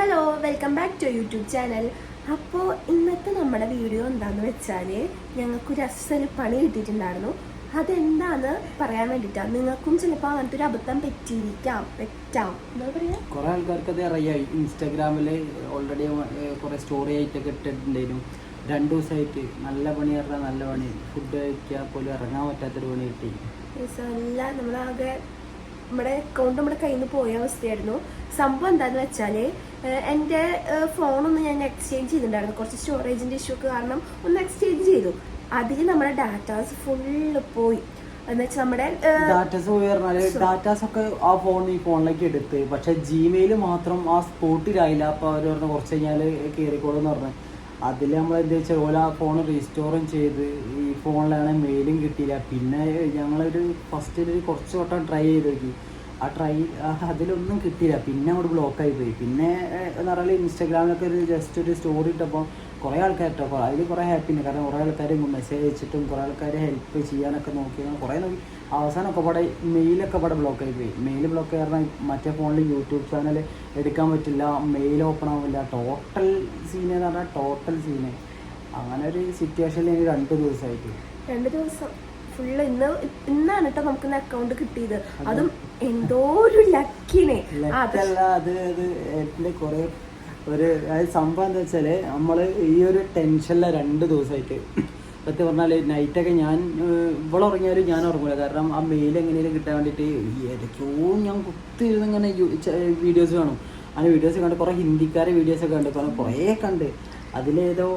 Hello welcome back to YouTube channel അപ്പോൾ ഇന്നത്തെ നമ്മുടെ വീഡിയോ എന്താണെന്ന് വെച്ചാൽ ഞങ്ങൾക്കൊരു അസൽ പണി കിട്ടിയിട്ടുണ്ടായിരുന്നു. അതെന്താന്ന് പറയാൻ വേണ്ടിയിട്ടാണ് നിങ്ങൾക്കും ചിലപ്പോൾ അങ്ങനത്തെ ഒരു അബദ്ധം പറ്റിയിരിക്കാം. പറ്റാം. എന്താ പറയുക കുറെ ആൾക്കാർക്ക് അത് അറിയാം ഇൻസ്റ്റാഗ്രാമിൽ ഓൾറെഡി കുറെ സ്റ്റോറി ആയിട്ടൊക്കെ ഇട്ടിട്ടുണ്ടായിരുന്നു. രണ്ടു ദിവസമായിട്ട് നല്ല പണി പറഞ്ഞാൽ നല്ല പണി. ഫുഡ് കഴിക്കാൻ പോലും ഇറങ്ങാൻ പറ്റാത്തൊരു പണി കിട്ടി. എല്ലാം നമ്മളാകെ നമ്മുടെ അക്കൗണ്ട് നമ്മുടെ കയ്യിൽ നിന്ന് പോയ അവസ്ഥയായിരുന്നു. സംഭവം എന്താണെന്ന് വെച്ചാൽ ഏഹ് എന്റെ ഫോണൊന്ന് ഞാൻ എക്സ്ചേഞ്ച് ചെയ്തിട്ടുണ്ടായിരുന്നു. കുറച്ച് സ്റ്റോറേജിന്റെ ഇഷ്യൂ കാരണം ഒന്ന് എക്സ്ചേഞ്ച് ചെയ്തു. അതിൽ നമ്മുടെ ഡാറ്റാസ് ഫുള്ള് പോയി. നമ്മുടെ ഡാറ്റാസ് പോയി പറഞ്ഞാൽ ഡാറ്റാസ് ഒക്കെ ആ ഫോൺ ഈ ഫോണിലേക്ക് എടുത്ത്. പക്ഷെ ജിമെയിൽ മാത്രം ആ സ്പോട്ടിലായില്ല അപ്പൊ അവർ പറഞ്ഞു കുറച്ച് കഴിഞ്ഞാൽ കേറിക്കോളും പറഞ്ഞു. അതിൽ നമ്മൾ എന്താ വെച്ചാൽ ഓല ആ ഫോൺ റീസ്റ്റോറും ചെയ്ത്. ഈ ഫോണിലാണ് മെയിലും കിട്ടിയില്ല. പിന്നെ ഞങ്ങളൊരു ഫസ്റ്റിൽ കുറച്ച് വട്ടം ട്രൈ ചെയ്ത് നോക്കി. ആ ട്രൈ അതിലൊന്നും കിട്ടിയില്ല. പിന്നെ അങ്ങോട്ട് ബ്ലോക്കായി പോയി. പിന്നെ എന്ന് പറഞ്ഞാൽ ഇൻസ്റ്റാഗ്രാമിലൊക്കെ ഒരു ജസ്റ്റ് ഒരു സ്റ്റോറി ഇട്ടപ്പോൾ കുറേ ആൾക്കാർ ഇട്ടോ അതിൽ കുറേ ഹാപ്പി ഉണ്ട്. കാരണം കുറേ ആൾക്കാർ മെസ്സേജ് അയച്ചിട്ടും കുറേ ആൾക്കാർ ഹെൽപ്പ് ചെയ്യാനൊക്കെ നോക്കി കുറേ നോക്കി. അവസാനമൊക്കെ പാടെ മെയിലൊക്കെ പാടെ ബ്ലോക്ക് ആയി പോയി. മെയിൽ ബ്ലോക്ക് കാരണം മറ്റേ ഫോണിൽ യൂട്യൂബ് ചാനൽ എടുക്കാൻ പറ്റില്ല മെയിൽ ഓപ്പൺ ആവില്ല ടോട്ടൽ സീന് എന്ന് പറഞ്ഞാൽ ടോട്ടൽ സീന് അങ്ങനെ ഒരു സിറ്റുവേഷനിൽ എനിക്ക് രണ്ട് ദിവസമായിട്ട് രണ്ട് ദിവസം. ഫുള്ള് ഇന്ന് ഇന്നാണ് കേട്ടോ നമുക്ക് അക്കൗണ്ട് കിട്ടിയത്. അതും എന്തോ ഒരു ലക്കിനെ അത് കുറേ ഒരു അതായത് സംഭവം എന്താ വെച്ചാൽ നമ്മൾ ഈ ഒരു ടെൻഷനിലെ രണ്ട് ദിവസമായിട്ട് സത്യം പറഞ്ഞാൽ നൈറ്റൊക്കെ ഞാൻ ഇവിടെ ഉറങ്ങിയാലും ഞാൻ ഉറങ്ങില്ല കാരണം ആ മെയിൽ എങ്ങനെയും കിട്ടാൻ വേണ്ടിയിട്ട് ഏതൊക്കെയോ ഞാൻ കുത്തിയിരുന്ന് ഇങ്ങനെ വീഡിയോസ് കാണും. അങ്ങനെ വീഡിയോസ് കണ്ട് കുറേ ഹിന്ദിക്കാരെ വീഡിയോസ് ഒക്കെ കണ്ട് കുറേ കണ്ട്. അതിലേതോ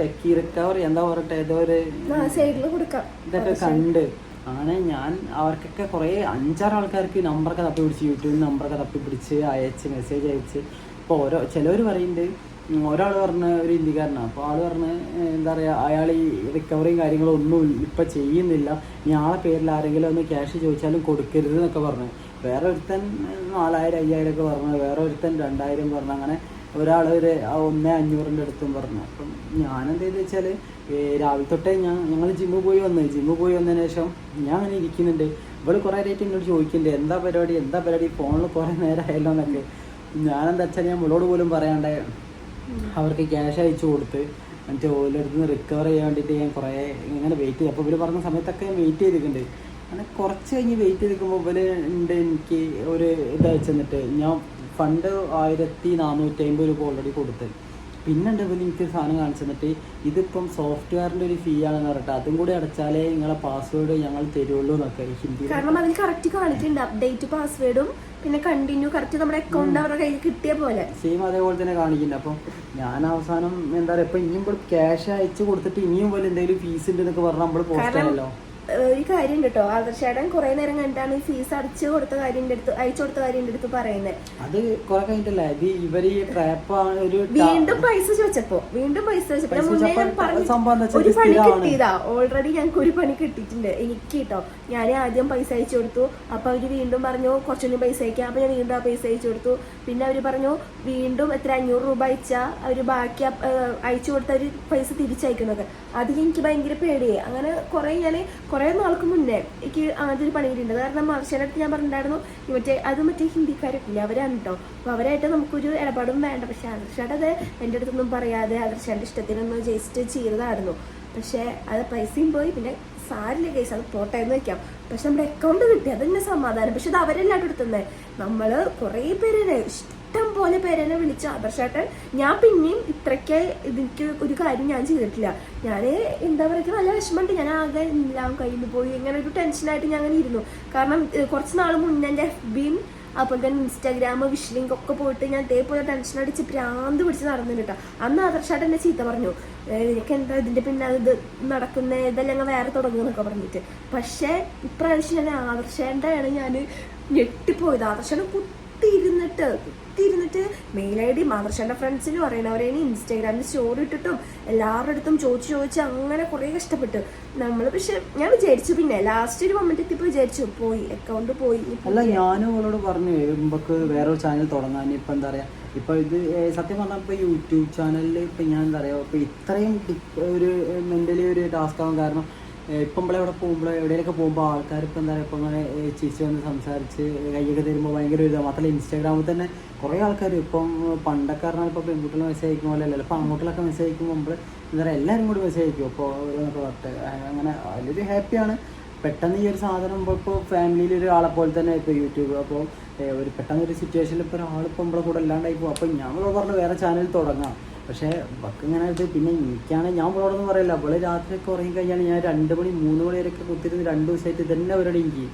ടെക്കി റിക്കവറി എന്താ പറയട്ടെ ഏതോ ഒരു ഇതൊക്കെ കണ്ട്. അങ്ങനെ ഞാൻ അവർക്കൊക്കെ കുറേ അഞ്ചാറ് ആൾക്കാർക്ക് നമ്പറൊക്കെ തപ്പി പിടിച്ച് യൂട്യൂബിൽ നമ്പറൊക്കെ തപ്പി പിടിച്ച് അയച്ച് മെസ്സേജ് അയച്ച്. ഇപ്പോൾ ഓരോ ചിലവർ പറയുന്നുണ്ട് ഒരാൾ പറഞ്ഞ ഒരു ഇന്ത്യക്കാരനാണ് അപ്പോൾ ആൾ പറഞ്ഞ് എന്താ പറയുക അയാൾ ഈ റിക്കവറിയും കാര്യങ്ങളും ഒന്നും ഇപ്പം ചെയ്യുന്നില്ല. ഇനി ആളെ പേരിൽ ആരെങ്കിലും ഒന്ന് ക്യാഷ് ചോദിച്ചാലും കൊടുക്കരുത് എന്നൊക്കെ പറഞ്ഞു. വേറെ ഒരുത്തൻ നാലായിരം അയ്യായിരം ഒക്കെ പറഞ്ഞു വേറെ ഒരുത്തൻ രണ്ടായിരം പറഞ്ഞു അങ്ങനെ ഒരാൾ ഒരു ഒന്നേ അഞ്ഞൂറിന്റെ അടുത്തും പറഞ്ഞു. അപ്പം ഞാൻ എന്ത് വെച്ചാൽ രാവിലെ തൊട്ടേ ഞാൻ ഞങ്ങൾ ജിമ്മിൽ പോയി വന്ന്. ജിമ്മിൽ പോയി വന്നതിന് ശേഷം ഞാൻ അങ്ങനെ ഇരിക്കുന്നുണ്ട്. ഇവൾ കുറേ നേരമായിട്ട് എന്നോട് ചോദിക്കുന്നുണ്ട് എന്താ പരിപാടി? എന്താ പരിപാടി? ഫോണിൽ കുറേ നേരമായല്ലോ എന്നൊക്കെ. ഞാനെന്താ വെച്ചാൽ ഞാൻ ഇവളോട് പോലും പറയാണ്ട് അവർക്ക് ക്യാഷ് അയച്ചു കൊടുത്ത് മറ്റേ ഓരോരുത്തർ നിന്ന് റിക്കവർ ചെയ്യാൻ വേണ്ടിയിട്ട് ഞാൻ കുറേ ഇങ്ങനെ വെയിറ്റ് ചെയ്തു. അപ്പോൾ ഇവർ പറഞ്ഞ സമയത്തൊക്കെ ഞാൻ വെയിറ്റ് ചെയ്തിട്ടുണ്ട് അങ്ങനെ കുറച്ച് കഴിഞ്ഞ് വെയിറ്റ് ചെയ്തിരിക്കുമ്പോൾ ഇവർ ഉണ്ട് എനിക്ക് ഒരു ഇത് അയച്ചെന്നിട്ട് ഞാൻ ഫണ്ട് ആയിരത്തി നാനൂറ്റി അമ്പത് രൂപ ഓൾറെഡി കൊടുത്ത് പിന്നെ ഉണ്ട് ഇവർ എനിക്ക് സാധനം കാണിച്ചു തന്നിട്ട് ഇതിപ്പം സോഫ്റ്റ്വെയറിന്റെ ഒരു ഫീ ആണെന്ന് പറഞ്ഞിട്ട് അതും കൂടി അടച്ചാലേ നിങ്ങളെ പാസ്വേഡ് ഞങ്ങൾ തരുള്ളൂ എന്നൊക്കെ ഹിന്ദി കാരണം അതിൽ കറക്റ്റ് കാണിക്കുന്നുണ്ട് അപ്ഡേറ്റ് പാസ്വേഡും പിന്നെ കണ്ടിന്യൂ കറക്റ്റ് നമ്മുടെ അക്കൗണ്ട് അവരുടെ കയ്യിൽ കിട്ടിയ പോലെ. സെയിം അതേപോലെ തന്നെ കാണിക്കുന്നുണ്ട് അപ്പം ഞാൻ അവസാനം എന്താ പറയുക ഇപ്പം ഇനിയും ക്യാഷ് അയച്ചു കൊടുത്തിട്ട് ഇനിയും പോലെ എന്തെങ്കിലും ഫീസ് ഉണ്ട് എന്നൊക്കെ പറഞ്ഞാൽ നമ്മൾ പോസ്റ്റ് കാരണം ആയല്ലോ. ഏഹ് ഒരു കാര്യം കേട്ടോ ആദർശേടൻ കുറെ നേരം കണ്ടാണ് ഈ ഫീസ് അടിച്ചു കൊടുത്ത കാര്യം അടുത്ത് അയച്ചു കൊടുത്ത കാര്യം അടുത്ത് പറയുന്നത് അത് കുറെ കഴിഞ്ഞിട്ടല്ല? ഇത് ഇവർ ഈ ട്രാപ്പ് ആണ് ഒരു വീണ്ടും പൈസ ചോദിച്ചപ്പോ വീണ്ടും പൈസ ചോദിച്ചപ്പോ ഒരു പണി. കിട്ടിയതാ. ഓൾറെഡി ഞങ്ങൾക്ക് ഒരു പണി കിട്ടിയിട്ടുണ്ട്. എനിക്ക് കേട്ടോ ഞാൻ ആദ്യം പൈസ അയച്ചു കൊടുത്തു. അപ്പൊ അവർ വീണ്ടും പറഞ്ഞു കുറച്ചൊന്നും പൈസ അയക്കാം. അപ്പൊ ഞാൻ വീണ്ടും ആ പൈസ അയച്ചു കൊടുത്തു. പിന്നെ അവർ പറഞ്ഞു വീണ്ടും എത്ര? അഞ്ഞൂറ് രൂപ അയച്ചാ? അവർ ബാക്കി അയച്ചു കൊടുത്ത ഒരു പൈസ തിരിച്ചയക്കുന്നൊക്കെ അതിൽ എനിക്ക് ഭയങ്കര പേടിയായി. അങ്ങനെ കുറെ ഞാൻ കുറെ നാൾക്ക് മുന്നേ എനിക്ക് ഒരു പണി കിട്ടിയിട്ടുണ്ട്. കാരണം മർഷയുടെ ഞാൻ പറഞ്ഞിട്ടുണ്ടായിരുന്നു മറ്റേ അത് മറ്റേ ഹിന്ദിക്കാരൊക്കെ അവരാണ് കേട്ടോ അപ്പൊ അവരായിട്ട് നമുക്കൊരു ഇടപാടും വേണ്ട. പക്ഷേ ആദർശയുടെ അത് എന്റെ അടുത്തൊന്നും പറയാതെ ആദർശയുടെ ഇഷ്ടത്തിനൊന്നും ജസ്റ്റ് ചെയ്തതായിരുന്നു. പക്ഷേ അത് പൈസയും പോയി. പിന്നെ സാരില്ല കേസ് അത് പോട്ടെ എന്ന് വെക്കാം. പക്ഷെ നമ്മുടെ അക്കൗണ്ട് കിട്ടി. അതെന്നെ സമാധാനം. പക്ഷെ അത് അവരെല്ലാം എടുത്തുന്നത് നമ്മൾ കുറേ പേരെ ഇഷ്ടം പോലെ പേരെന്നെ വിളിച്ച ആദർശേട്ടൻ. ഞാൻ പിന്നെയും ഇത്രയ്ക്ക് ഇതിക്ക് ഒരു കാര്യം ഞാൻ ചെയ്തിട്ടില്ല. ഞാൻ എന്താ പറയുക നല്ല വിഷമമുണ്ട്. ഞാൻ ആകെ എല്ലാം കയ്യിൽ പോയി. ഇങ്ങനെ ഒരു ടെൻഷനായിട്ട് ഞാൻ അങ്ങനെ ഇരുന്നു. കാരണം കുറച്ച് നാൾ മുന്നേ എന്റെ എഫ് ബിയും അപ്പോൾ തന്നെ ഇൻസ്റ്റാഗ്രാം വിഷ്ലിങ്ക് ഒക്കെ പോയിട്ട് ഞാൻ ഇതേപോലെ ടെൻഷൻ അടിച്ച് പ്രാന്ത് പിടിച്ച് നടന്നു കേട്ടോ. അന്ന് ആദർശായിട്ട് എന്നെ ചീത്ത പറഞ്ഞു. എനിക്ക് എന്താ ഇതിന്റെ പിന്നെ ഇത് നടക്കുന്ന? ഇതെല്ലാം ഞങ്ങൾ വേറെ തുടങ്ങുന്നൊക്കെ പറഞ്ഞിട്ട്. പക്ഷേ ഇപ്രാവശ്യം ഞാൻ ആദർശേണ്ടാണ് ഞാൻ ഞെട്ടിപ്പോയത്. ആദർശേണ്ട കുത്തിയിരുന്നിട്ട് കുത്തിയിരുന്നിട്ട് മെയിൽ ഐ ഡി മാതൃശാന്റെ ഫ്രണ്ട്സിന് പറയണവരെ ഇൻസ്റ്റാഗ്രാമിൽ സ്റ്റോറി ഇട്ടിട്ടും എല്ലാവരുടെ അടുത്തും ചോദിച്ചു ചോദിച്ച് അങ്ങനെ കുറേ കഷ്ടപ്പെട്ടു. നമ്മൾ പക്ഷെ ഞാൻ വിചാരിച്ചു പിന്നെ ലാസ്റ്റ് ഒരു മൊമെന്റ് എത്തിപ്പോ വിചാരിച്ചു പോയി അക്കൗണ്ട് പോയി അല്ല ഞാനും അവളോട് പറഞ്ഞു നമുക്ക് വേറെ ഒരു ചാനൽ തുടങ്ങാൻ ഇപ്പം എന്താ പറയാ? ഇപ്പൊ ഇത് സത്യം പറഞ്ഞാൽ ഇപ്പൊ യൂട്യൂബ് ചാനലിൽ ഇപ്പൊ ഞാൻ എന്താ പറയാ ഇപ്പൊ ഇത്രയും ഒരു മെന്റലി ഒരു ടാസ്ക് ആവാൻ കാരണം ഇപ്പം നമ്മളെ എവിടെ പോകുമ്പോൾ എവിടെയൊക്കെ പോകുമ്പോൾ ആൾക്കാർ ഇപ്പം എന്താ പറയുക ഇപ്പം അങ്ങനെ ചിരിച്ച് വന്ന് സംസാരിച്ച് കൈയൊക്കെ തരുമ്പോൾ ഭയങ്കര ഒരു മാത്രമല്ല ഇൻസ്റ്റാഗ്രാമിൽ തന്നെ കുറേ ആൾക്കാർ ഇപ്പം പണ്ടൊക്കെ പറഞ്ഞാൽ ഇപ്പോൾ പെൺകുട്ടികൾ മെസ്സേജ് അയക്കും പോലെ അല്ലല്ലോ. ഇപ്പം അങ്ങോട്ടിലൊക്കെ മെസ്സേജ് അയക്കുമ്പോൾ എന്താ പറയുക എല്ലാവരും കൂടി മെസ്സേജ് അയക്കും. അപ്പോൾ ഓരോന്നൊക്കെ പറഞ്ഞിട്ട് അങ്ങനെ വലിയൊരു ഹാപ്പിയാണ് പെട്ടെന്ന് ഈ ഒരു സാധനം ഇപ്പോൾ ഇപ്പോൾ ഫാമിലിയിൽ ഒരാളെ പോലെ തന്നെ ഇപ്പോൾ യൂട്യൂബ്. അപ്പോൾ ഒരു പെട്ടെന്ന് ഒരു സിറ്റുവേഷനിൽ ഇപ്പോൾ ഒരാളിപ്പോൾ നമ്മളെ കൂടെ അല്ലാണ്ടായി പോകും അപ്പോൾ ഞാൻ പറഞ്ഞു വേറെ ചാനൽ തുടങ്ങാം. പക്ഷേ ബക്ക് ഇങ്ങനെ പിന്നെ എനിക്കാണെങ്കിൽ ഞാൻ പോളോടൊന്നും പറയില്ല. അവൾ രാത്രിയൊക്കെ ഉറങ്ങി കഴിഞ്ഞാൽ ഞാൻ രണ്ട് മണി മൂന്ന് മണി വരെയൊക്കെ കുത്തിരുന്ന് രണ്ട് ദിവസമായിട്ട് ഇതന്നെ പരിപാടി എനിക്ക്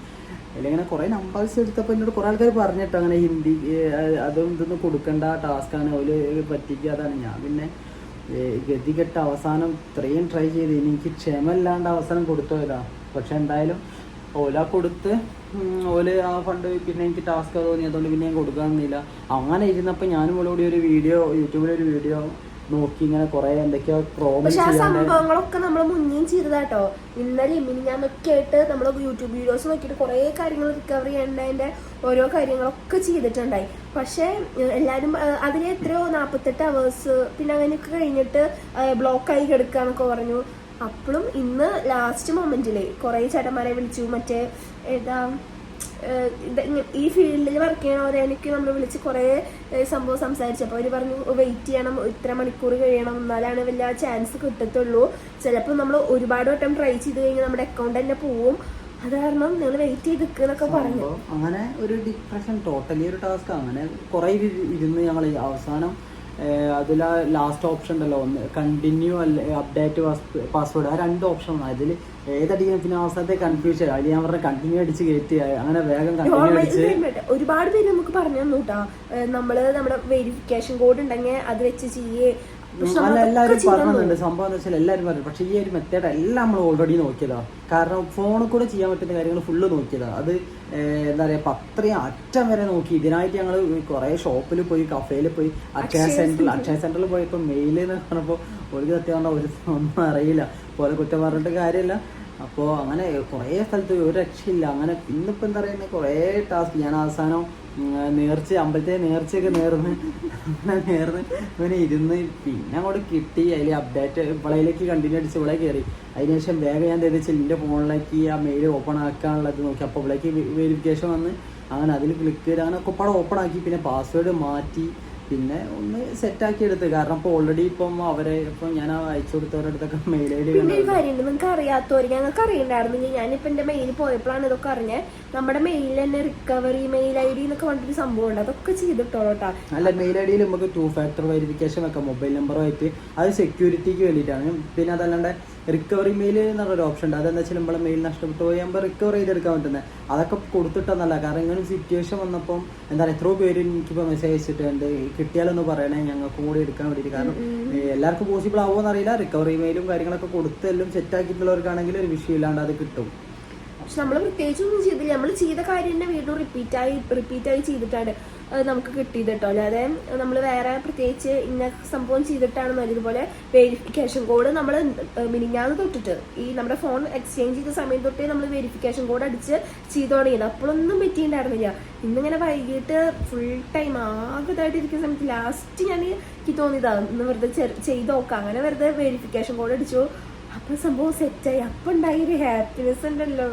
അല്ലെങ്കിൽ ഇങ്ങനെ കുറേ നമ്പേഴ്സ് എടുത്തപ്പോൾ എന്നോട് കുറേ ആൾക്കാർ പറഞ്ഞിട്ടോ അങ്ങനെ ഹിന്ദി അതും ഇതൊന്നും കൊടുക്കണ്ട ടാസ്ക്കാണ് അവർ പറ്റിക്കുക അതാണ്. ഞാൻ പിന്നെ ഗതികെട്ട അവസാനം ഇത്രയും ട്രൈ ചെയ്ത് എനിക്ക് ക്ഷമ ഇല്ലാണ്ട് അവസാനം കൊടുത്തോയതാ. പക്ഷെ എന്തായാലും ഓല കൊടുത്ത് ഓൽ ആ ഫണ്ട് പിന്നെ എനിക്ക് ടാസ്ക് തോന്നി അതുകൊണ്ട് പിന്നെ ഞാൻ കൊടുക്കാൻ നിന്നില്ല. അങ്ങനെ ഇരുന്നപ്പോൾ ഞാനും കൂടി ഒരു വീഡിയോ യൂട്യൂബിലൊരു വീഡിയോ നോക്കി ഇങ്ങനെ കുറേ എന്തൊക്കെയോ പ്രോമിസ് പക്ഷെ ആ സംഭവങ്ങളൊക്കെ നമ്മൾ മുന്നേയും ചെയ്തതാട്ടോ. ഇന്നലെ മിനിഞ്ഞാന്നൊക്കെ ആയിട്ട് നമ്മൾ യൂട്യൂബ് വീഡിയോസ് നോക്കിയിട്ട് കുറേ കാര്യങ്ങൾ റിക്കവർ ചെയ്യേണ്ടതിന്റെ ഓരോ കാര്യങ്ങളൊക്കെ ചെയ്തിട്ടുണ്ടായി. പക്ഷേ എല്ലാരും എല്ലാവരും അതിന് എത്രയോ നാൽപ്പത്തെട്ട് അവേഴ്സ് പിന്നെ അങ്ങനെയൊക്കെ കഴിഞ്ഞിട്ട് ബ്ലോക്കായി ആയി എന്നൊക്കെ പറഞ്ഞു. അപ്പോഴും ഇന്ന് ലാസ്റ്റ് മൊമെന്റിൽ കുറേ ചേട്ടന്മാരെ വിളിച്ചു മറ്റേ ഏതാ ഈ ഫീൽഡിൽ വർക്ക് ചെയ്യണവരെനിക്ക് നമ്മൾ വിളിച്ച് കുറേ സംഭവം സംസാരിച്ചു. അപ്പോൾ അവർ പറഞ്ഞു വെയിറ്റ് ചെയ്യണം ഇത്ര മണിക്കൂർ കഴിയണം എന്നാലാണ് വലിയ ചാൻസ് കിട്ടത്തുള്ളൂ. ചിലപ്പോൾ നമ്മൾ ഒരുപാട് വട്ടം ട്രൈ ചെയ്ത് കഴിഞ്ഞാൽ നമ്മുടെ അക്കൗണ്ട് തന്നെ പോവും. അത് കാരണം നിങ്ങൾ വെയിറ്റ് ചെയ്ത് നിൽക്കുന്നൊക്കെ പറഞ്ഞു അങ്ങനെ ഒരു ഡിപ്രഷൻ ടോട്ടലി ഒരു ടാസ്ക് അങ്ങനെ കുറേ ഇരു- ഇരുന്ന് ഞങ്ങൾ അവസാനം അതിൽ ലാസ്റ്റ് ഓപ്ഷൻ ഉണ്ടല്ലോ ഒന്ന് കണ്ടിന്യൂ അല്ലെ അപ്ഡേറ്റ് പാസ്വേഡ് ആ രണ്ട് ഓപ്ഷൻ അതിൽ ഏതടിക്കാൻ പിന്നെ അവസാനത്തെ കൺഫ്യൂഷൻ അതിൽ ഞാൻ പറഞ്ഞ കണ്ടിന്യൂ അടിച്ച് കയറ്റി അങ്ങനെ വേഗം കണ്ടിന്യൂ അടിച്ച് ഒരുപാട് പേര് നമുക്ക് പറഞ്ഞു തന്നു കേട്ടോ നമ്മൾ നമ്മുടെ വെരിഫിക്കേഷൻ കോഡ് ഉണ്ടെങ്കിൽ അത് വെച്ച് ചെയ്യേ. അല്ല എല്ലാവരും പറഞ്ഞിട്ടുണ്ട് സംഭവം എന്ന് വെച്ചാൽ എല്ലാവരും പറഞ്ഞു. പക്ഷേ ഈ ഒരു മെത്തേഡ് എല്ലാം നമ്മൾ ഓൾറെഡി നോക്കിയതാ. കാരണം ഫോണിൽ കൂടെ ചെയ്യാൻ പറ്റുന്ന കാര്യങ്ങൾ ഫുള്ള് നോക്കിയതാ. അത് എന്താ പറയുക പത്രയും അത്രയും അറ്റം വരെ നോക്കി. ഇതിനായിട്ട് ഞങ്ങൾ കുറേ ഷോപ്പിൽ പോയി കഫേയിൽ പോയി അക്ഷയ സെന്ററിൽ അക്ഷയ സെന്ററിൽ പോയപ്പോൾ മെയിൽ എന്ന് പറഞ്ഞപ്പോൾ ഒരു സത്യം പറഞ്ഞാൽ ഒരു ഒന്നും അറിയില്ല. പോലെ കുറ്റം പറഞ്ഞിട്ട് കാര്യമില്ല. അപ്പോൾ അങ്ങനെ കുറേ സ്ഥലത്ത് ഒരു രക്ഷയില്ല. അങ്ങനെ ഇന്നിപ്പോൾ എന്താ പറയുന്നത് കുറേ ടാസ്ക് ഞാൻ അവസാനം നേർച്ച അമ്പലത്തെ നേർച്ചയൊക്കെ നേർന്ന് നേർന്ന് ഇവനെ ഇരുന്ന് പിന്നെ അങ്ങോട്ട് കിട്ടി. അതിൽ അപ്ഡേറ്റ് ഇവളയിലേക്ക് കണ്ടിന്യൂ അടിച്ച് ഇവിടെ കയറി അതിനുശേഷം വേഗം ഞാൻ എന്താ വെച്ചാൽ എന്റെ ഫോണിലേക്ക് ആ മെയിൽ ഓപ്പൺ ആക്കാനുള്ളത് നോക്കി. അപ്പോൾ ഇവിടേക്ക് വെരിഫിക്കേഷൻ വന്ന്. അങ്ങനെ അതിൽ ക്ലിക്ക് ചെയ്ത് അങ്ങനെ ഒക്കെ ഓപ്പൺ ആക്കി. പിന്നെ പാസ്വേഡ് മാറ്റി. പിന്നെ ഒന്ന് സെറ്റ് ആക്കി എടുത്ത്. കാരണം ഇപ്പോൾ ഓൾറെഡി ഇപ്പം അവരെ ഇപ്പം ഞാൻ അയച്ചു കൊടുത്തവരുടെ അടുത്തൊക്കെ മെയിൽ ഐ ഡി പിന്നെ ഒരു കാര്യമുണ്ട് നിങ്ങൾക്ക് അറിയാത്തവർ ഞങ്ങൾക്ക് അറിയണ്ടായിരുന്നെങ്കിൽ ഞാനിപ്പോ എന്റെ മെയിൽ പോയപ്പോഴാണ് ഇതൊക്കെ അറിഞ്ഞത് നമ്മുടെ മെയിൽ തന്നെ റിക്കവറി മെയിൽ ഐ ഡി എന്നൊക്കെ പറഞ്ഞിട്ട് സംഭവം ഉണ്ട് അതൊക്കെ ചെയ്തിട്ടോളൂട്ടാ അല്ല മെയിൽ ഐ ഡിയിൽ നമുക്ക് ടു ഫാക്ടർ വെരിഫിക്കേഷൻ വെക്കാം. മൊബൈൽ നമ്പറുമായിട്ട് അത് സെക്യൂരിറ്റിക്ക് വേണ്ടിയിട്ടാണ്. പിന്നെ അതല്ലാണ്ട് റിക്കവറി മെയിൽ എന്ന് പറഞ്ഞൊരു ഓപ്ഷൻ ഉണ്ട്. അതെന്താ വെച്ചാൽ നമ്മളെ മെയിൽ നഷ്ടപ്പെട്ടു പോയി നമ്മൾ റിക്കവർ ചെയ്തെടുക്കാൻ പറ്റുന്നത് അതൊക്കെ കൊടുത്തിട്ടെന്നല്ല. കാരണം ഇങ്ങനെ സിറ്റുവേഷൻ വന്നപ്പം എന്താ പറയുക എത്രയോ പേര് എനിക്കിപ്പോൾ മെസ്സേജ് അയച്ചിട്ടുണ്ട് കിട്ടിയാലൊന്ന് പറയണേ ഞങ്ങൾക്ക് കൂടി എടുക്കാൻ വേണ്ടിയിട്ട്. കാരണം എല്ലാവർക്കും പോസിബിൾ ആവുമോ എന്നറിയില്ല റിക്കവറി മെയിലും കാര്യങ്ങളൊക്കെ കൊടുത്തെല്ലാം സെറ്റാക്കിയിട്ടുള്ളവർക്കാണെങ്കിൽ സെറ്റ് ആക്കിയിട്ടുള്ളവർക്കാണെങ്കിൽ ഒരു വിഷയം ഇല്ലാണ്ട് അത് കിട്ടും. പക്ഷെ നമ്മൾ പ്രത്യേകിച്ച് ഒന്നും ചെയ്തില്ല. നമ്മൾ ചെയ്ത കാര്യം തന്നെ വീണ്ടും റിപ്പീറ്റായി റിപ്പീറ്റായി ചെയ്തിട്ടാണ് നമുക്ക് കിട്ടിയത് കേട്ടോ. അല്ലാതെ നമ്മൾ വേറെ പ്രത്യേകിച്ച് ഇന്ന സംഭവം ചെയ്തിട്ടാണ് ഇതുപോലെ വെരിഫിക്കേഷൻ കോഡ് നമ്മൾ മിനിഞ്ഞാന്ന് തൊട്ടിട്ട് ഈ നമ്മുടെ ഫോൺ എക്സ്ചേഞ്ച് ചെയ്ത സമയം തൊട്ടേ നമ്മൾ വെരിഫിക്കേഷൻ കോഡ് അടിച്ച് ചെയ്ത് തുടങ്ങിയത് അപ്പോഴൊന്നും പറ്റിയിട്ടുണ്ടായിരുന്നില്ല. ഇന്നിങ്ങനെ വൈകിട്ട് ഫുൾ ടൈം ആകെതായിട്ട് ഇരിക്കുന്ന സമയത്ത് ലാസ്റ്റ് ഞാൻ എനിക്ക് തോന്നിയതാ ഇന്ന് വെറുതെ ചെയ്ത് നോക്കാം. അങ്ങനെ വെറുതെ വെരിഫിക്കേഷൻ കോഡ് അടിച്ചു. അപ്പൊ സംഭവം സെറ്റായി അപ്പം ഉണ്ടായ ഒരു ഹാപ്പിനെസ് ഉണ്ടല്ലോ.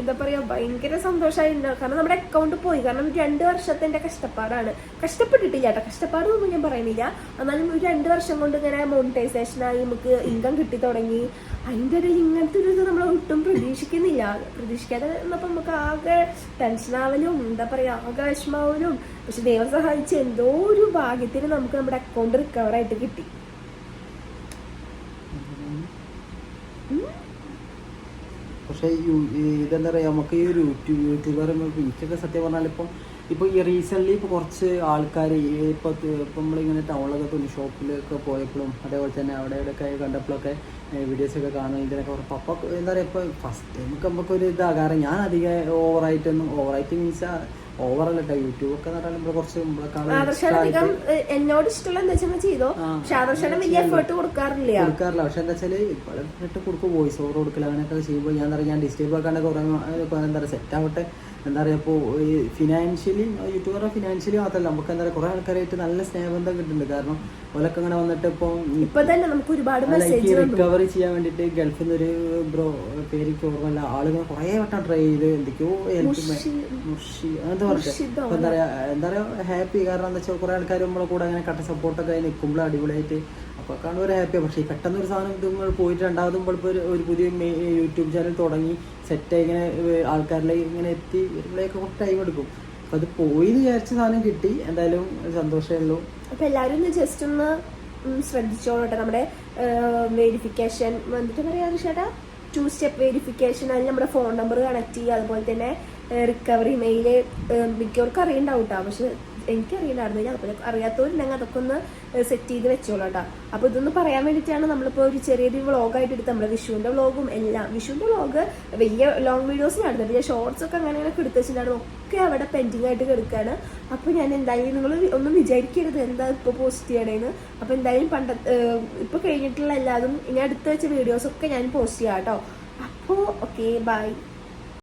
എന്താ പറയാ ഭയങ്കര സന്തോഷമായി കാരണം നമ്മുടെ അക്കൗണ്ട് പോയി. കാരണം രണ്ട് വർഷത്തെ എന്റെ കഷ്ടപ്പാടാണ്. കഷ്ടപ്പെട്ടിട്ടില്ല കേട്ടോ കഷ്ടപ്പാടൊന്നും ഞാൻ പറയുന്നില്ല. എന്നാലും ഒരു രണ്ട് വർഷം കൊണ്ട് ഇങ്ങനെ മോണിറ്റൈസേഷൻ ആയി നമുക്ക് ഇൻകം കിട്ടി തുടങ്ങി. അതിന്റെ ഒരു ഇങ്ങനത്തെ ഒരു ഇത് നമ്മൾ ഒട്ടും പ്രതീക്ഷിക്കുന്നില്ല. പ്രതീക്ഷിക്കാതെ എന്നപ്പോ നമുക്ക് ആകെ ടെൻഷനാവലും എന്താ പറയാ ആകെ വിഷമാവലും പക്ഷെ ദൈവം സഹായിച്ച് എന്തോ ഒരു ഭാഗ്യത്തിന് നമുക്ക് നമ്മുടെ അക്കൗണ്ട് റിക്കവർ ആയിട്ട് കിട്ടി. പക്ഷേ യു- ഇതെന്താ പറയുക നമുക്ക് ഈ ഒരു യൂട്യൂബ് യൂട്യൂബർ എനിക്കൊക്കെ സത്യം പറഞ്ഞാൽ ഇപ്പം ഇപ്പോൾ ഈ റീസെന്റ്ലി ഇപ്പോൾ കുറച്ച് ആൾക്കാർ ഇപ്പോൾ ഇപ്പം നമ്മളിങ്ങനെ ടൗണിലൊക്കെ തുണി ഷോപ്പിലൊക്കെ പോയപ്പോഴും അതേപോലെ തന്നെ അവിടെ ഇവിടെയൊക്കെ കണ്ടപ്പോഴൊക്കെ വീഡിയോസൊക്കെ കാണും ഇതിനൊക്കെ പറഞ്ഞു അപ്പോൾ എന്താ പറയുക ഇപ്പോൾ ഫസ്റ്റ് ടൈമൊക്കെ നമുക്കൊരു ഇതാകാറ്. ഞാൻ അധികം ഓവറായിട്ടൊന്നും ഓവറായിട്ട് മീൻസ് ഓവറല്ല യൂട്യൂബ് ഒക്കെ നമ്മൾ കുറച്ച് നമ്മളെക്കാളും ആദർശം എന്നോട് ഇഷ്ടമുള്ള എന്താ വെച്ചാൽ ചെയ്തോ? പക്ഷെ ആദർശം വലിയ എഫേർട്ട് കൊടുക്കാറില്ല. കൊടുക്കാറില്ല. പക്ഷെ എന്താ വെച്ചാൽ ഇപ്പോഴത്തെ കൊടുക്കും വോയിസ് ഓവർ കൊടുക്കില്ല അങ്ങനെയൊക്കെ ചെയ്യുമ്പോൾ ഞാൻ എന്താ ഞാൻ ഡിസ്റ്റേബ് ആക്കാണ്ട് കുറേ എന്താ പറയുക സെറ്റ് ആവട്ടെ. എന്താ പറയുക ഇപ്പോൾ ഫിനാൻഷ്യലി യൂട്യൂബറുടെ ഫിനാൻഷ്യലി മാത്രമല്ല നമുക്ക് എന്താ പറയുക കുറേ ആൾക്കാരായിട്ട് നല്ല സ്നേഹബന്ധം കിട്ടുന്നുണ്ട്. കാരണം ഓലൊക്കെ ഇങ്ങനെ വന്നിട്ട് ഇപ്പോൾ ഇപ്പൊ തന്നെ നമുക്ക് ഒരുപാട് വന്നു. റിക്കവറി ചെയ്യാൻ വേണ്ടിയിട്ട് ഗൾഫിൽ നിന്ന് ഒരു ബ്രോ പേരിക്ക് ഓർമ്മല്ല ആളുകൾ കുറേ വട്ടം ട്രൈ ചെയ്ത് എന്തൊക്കെയോ ഹെൽപ്പ് മുഷി. അങ്ങനത്തെ അപ്പൊ എന്താ പറയാ എന്താ പറയാ ഹാപ്പി കാരണം എന്താ വെച്ചാൽ കുറെ ആൾക്കാർ നമ്മളെ കൂടെ അങ്ങനെ കട്ട സപ്പോർട്ടൊക്കെ ആയി നിൽക്കുമ്പോൾ അടിപൊളിയായിട്ട് അപ്പൊ കാണുമ്പോൾ ഒരു ഹാപ്പിയാണ് പക്ഷേ പെട്ടെന്ന് ഒരു സാധനം നിങ്ങൾ പോയിട്ട് രണ്ടാമതും ഇപ്പോൾ ഒരു പുതിയ യൂട്യൂബ് ചാനൽ തുടങ്ങി സെറ്റായി ഇങ്ങനെ ആൾക്കാരിലേക്ക് ഇങ്ങനെ എത്തി വരുമ്പോഴേക്ക് കുറച്ച് ടൈം എടുക്കും. അപ്പൊ അത് പോയി വിചാരിച്ച സാധനം കിട്ടി. എന്തായാലും സന്തോഷമേ ഉള്ളൂ. അപ്പൊ എല്ലാവരും ജസ്റ്റ് ഒന്ന് ശ്രദ്ധിച്ചോളട്ടെ നമ്മുടെ വെരിഫിക്കേഷൻ വന്നിട്ട് പറയാ ചേട്ടാ ടു സ്റ്റെപ്പ് വെരിഫിക്കേഷൻ അതിൽ നമ്മുടെ ഫോൺ നമ്പർ കണക്ട് ചെയ്യുക. അതുപോലെ തന്നെ റിക്കവറി മെയിൽ മിക്കവർക്കും അറിയണ്ടാവും കേട്ടോ പക്ഷെ എനിക്കറിയണ്ടായിരുന്നില്ല അതുപോലെ അറിയാത്തവരുണ്ടെങ്കിൽ അതൊക്കെ ഒന്ന് സെറ്റ് ചെയ്ത് വെച്ചോളൂ കേട്ടോ അപ്പോൾ ഇതൊന്ന് പറയാൻ വേണ്ടിയിട്ടാണ് നമ്മളിപ്പോൾ ഒരു ചെറിയൊരു വ്ളോഗായിട്ട് എടുത്ത് നമ്മുടെ വിഷുവിന്റെ വ്ളോഗും എല്ലാം. വിഷുവിന്റെ വ്ളോഗ് വലിയ ലോങ് വീഡിയോസ് ഞാൻ എടുത്തിട്ട് ഷോർട്സ് ഒക്കെ അങ്ങനെ അങ്ങനെ എടുത്ത് വെച്ചിട്ടുണ്ടായിരുന്നു. ഒക്കെ അവിടെ പെൻഡിങ് ആയിട്ട് കിടക്കുകയാണ് അപ്പോൾ ഞാൻ എന്തായാലും നിങ്ങൾ ഒന്നും വിചാരിക്കരുത്. എന്താ ഇപ്പോൾ പോസ്റ്റ് ചെയ്യണേന്ന്. അപ്പോൾ എന്തായാലും പണ്ട ഇപ്പോൾ കഴിഞ്ഞിട്ടുള്ള എല്ലാതും ഇനി അടുത്ത് വെച്ച വീഡിയോസ് ഒക്കെ ഞാൻ പോസ്റ്റ് ചെയ്യാം കേട്ടോ അപ്പോൾ ഓക്കെ ബൈ